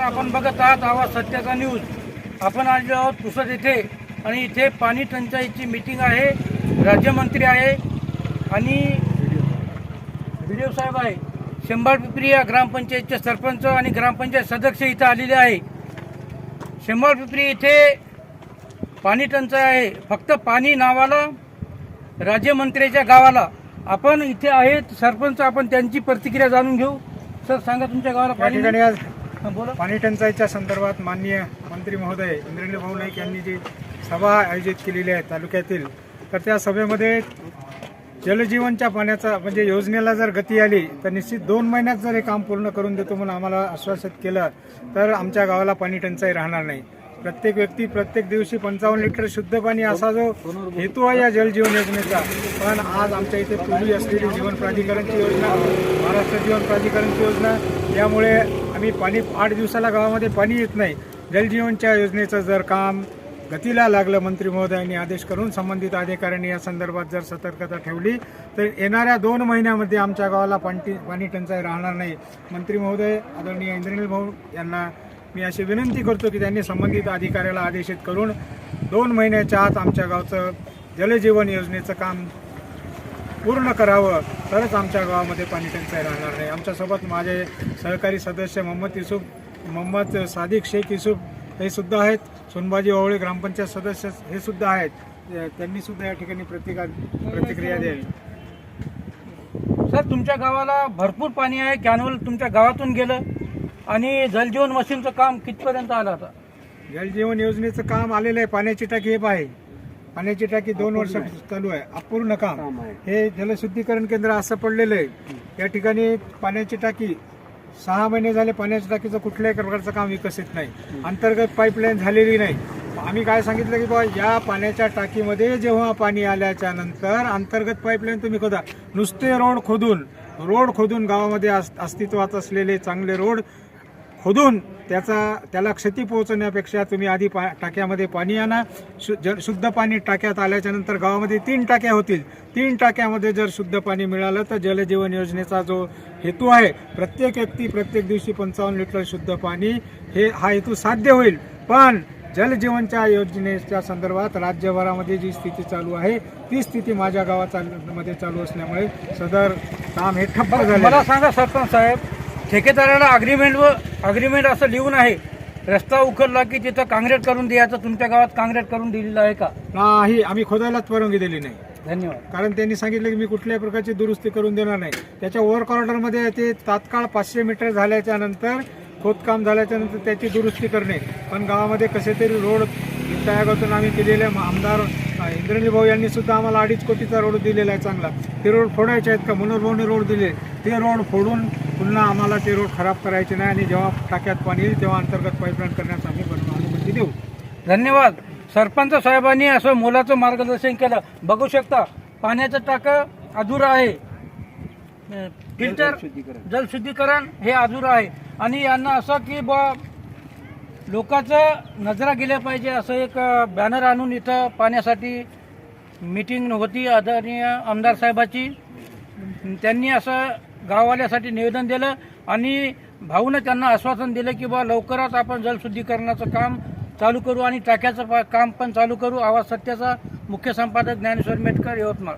तर आपण बघत आहात आवाज सत्याचा न्यूज. आपण आलेलो आहोत पुसद येथे आणि इथे पाणी टंचाईची मीटिंग आहे. राज्यमंत्री आहे आणि व्हिडिओ साहेब आहे. शंभर पिपरी या ग्रामपंचायतचे सरपंच आणि ग्रामपंचायत सदस्य इथं आलेले आहे. शंभर पिपरी इथे पाणी टंचाई आहे. फक्त पाणी नावाला राज्यमंत्र्याच्या गावाला. आपण इथे आहेत सरपंच आपण त्यांची प्रतिक्रिया जाणून घेऊ. सर सांगा तुमच्या गावाला पाणी आज पाणी टंचाईच्या संदर्भात माननीय मंत्री महोदय इंद्रनील भाऊ नाईक यांनी जी सभा आयोजित केलेली आहे तालुक्यातील तर त्या सभेमध्ये जलजीवनच्या पाण्याचा म्हणजे योजनेला जर गती आली तर निश्चित दोन महिन्यात जर हे काम पूर्ण करून देतो म्हणून आम्हाला आश्वासित केलं तर आमच्या गावाला पाणी टंचाई राहणार नाही. प्रत्येक व्यक्ती प्रत्येक दिवशी पंचावन्न लिटर शुद्ध पाणी असा जो हेतू आहे या जलजीवन योजनेचा पण आज आमच्या इथे पूर्वी असलेली जीवन प्राधिकरणची योजना महाराष्ट्र जीवन प्राधिकरणची योजना यामुळे आम्ही पाणी आठ दिवसाला गावामध्ये पाणी येत नाही. जलजीवनच्या योजनेचं जर काम गतीला लागलं मंत्री महोदयांनी आदेश करून संबंधित अधिकाऱ्यांनी या संदर्भात जर सतर्कता ठेवली तर येणाऱ्या दोन महिन्यामध्ये आमच्या गावाला पाणी पाणी टंचाई राहणार नाही. मंत्री महोदय आदरणीय इंद्रनील भाऊ यांना मी अशी विनंती करतो की त्यांनी संबंधित अधिकाऱ्याला आदेशित करून दोन महिन्याच्या आत आमच्या गावचं जलजीवन योजनेचं काम पूर्ण करावं तरच आमच्या गावामध्ये पाणी टंचाई राहणार नाही. आमच्यासोबत माझे सहकारी सदस्य मोहम्मद युसुफ मोहम्मद सादिक शेख युसुफ हे सुद्धा आहेत. सोनबाजी ओवळे ग्रामपंचायत सदस्य हे सुद्धा आहेत. त्यांनी सुद्धा या ठिकाणी प्रतिका प्रतिक्रिया द्यावी. सर तुमच्या गावाला भरपूर पाणी आहे. कॅनवल तुमच्या गावातून गेलं आणि जलजीवन मशीनचं काम कितपर्यंत आलं आता? जलजीवन योजनेचं काम आलेलं आहे. पाण्याची टाकी हे आहे पाण्याची टाकी दोन वर्ष चालू आहे. अपूर्ण काम. हे जलशुद्धीकरण केंद्र असं पडलेलं आहे. या ठिकाणी पाण्याची टाकी सहा महिने झाले पाण्याच्या टाकीचं कुठल्याही प्रकारचं काम विकसित नाही. अंतर्गत पाईपलाईन झालेली नाही. आम्ही काय सांगितलं की बाबा या पाण्याच्या टाकीमध्ये जेव्हा पाणी आल्याच्यानंतर अंतर्गत पाईपलाईन तुम्ही खोदा. नुसते रोड खोदून रोड खोदून गावामध्ये अस- अस्तित्वात असलेले चांगले रोड खोदून त्याचा त्याला क्षती पोहोचवण्यापेक्षा तुम्ही आधी पा टाक्यामध्ये पाणी आणा. शु जल शुद्ध पाणी टाक्यात आल्याच्यानंतर गावामध्ये तीन टाक्या होतील. तीन टाक्यामध्ये जर शुद्ध पाणी मिळालं तर जलजीवन योजनेचा जो हेतू आहे प्रत्येक व्यक्ती प्रत्येक दिवशी पंचावन्न लिटर शुद्ध पाणी हे हा हेतू साध्य होईल. पण जलजीवनच्या योजनेच्या संदर्भात राज्यभरामध्ये जी स्थिती चालू आहे ती स्थिती माझ्या गावाचा मध्ये चालू असल्यामुळे सदर काम हे ठप्प झालं मला सांगा सरपंच साहेब ठेकेदाराला अग्रीमेंट व अग्रीमेंट असं लिहून आहे. रस्ता उखडला की तिथं काँक्रीट करून द्यायचं तुमच्या गावात काँक्रीट करून दिलेलं आहे का? नाही आम्ही खोदायलाच परवानगी दिली नाही. धन्यवाद. कारण त्यांनी सांगितलं की मी कुठल्याही प्रकारची दुरुस्ती करून देणार नाही. त्याच्या वर्क ऑर्डरमध्ये ते तात्काळ पाचशे मीटर झाल्याच्यानंतर खोदकाम झाल्याच्यानंतर त्याची दुरुस्ती करणे. पण गावामध्ये कसे तरी रोड वित्त आयोगातून आम्ही केलेले. आमदार अ, इंद्रनील भाऊ यांनी सुद्धा आम्हाला अडीच कोटीचा रोड दिलेला आहे चांगला. ते रोड फोडायचे आहेत का? मनोहर भाऊने रोड दिले. ते रोड फोडून पुन्हा आम्हाला ते रोड खराब करायचे नाही आणि जेव्हा टाक्यात पाणी येईल तेव्हा अंतर्गत पाईपलाईन करण्यास आम्ही अनुमती देऊ. धन्यवाद. सरपंच साहेबांनी असं मोलाचं मार्गदर्शन केलं. बघू शकता पाण्याचं टाकं अधुरं आहे. फिल्टर जलशुद्धीकरण हे अधुरं आहे. आणि यांना असं की बा लोकांचं नजरा गेल्या पाहिजे असं एक बॅनर आणून इथं पाण्यासाठी मीटिंग होती आदरणीय आमदार साहेबाची. त्यांनी असं गाववाल्यासाठी निवेदन दिलं आणि भाऊनं त्यांना आश्वासन दिलं की बा लवकरच आपण जलशुद्धीकरणाचं काम चालू करू आणि टाक्याचं काम पण चालू करू. आवाज सत्याचा मुख्य संपादक ज्ञानेश्वर मेटकर यवतमाळ.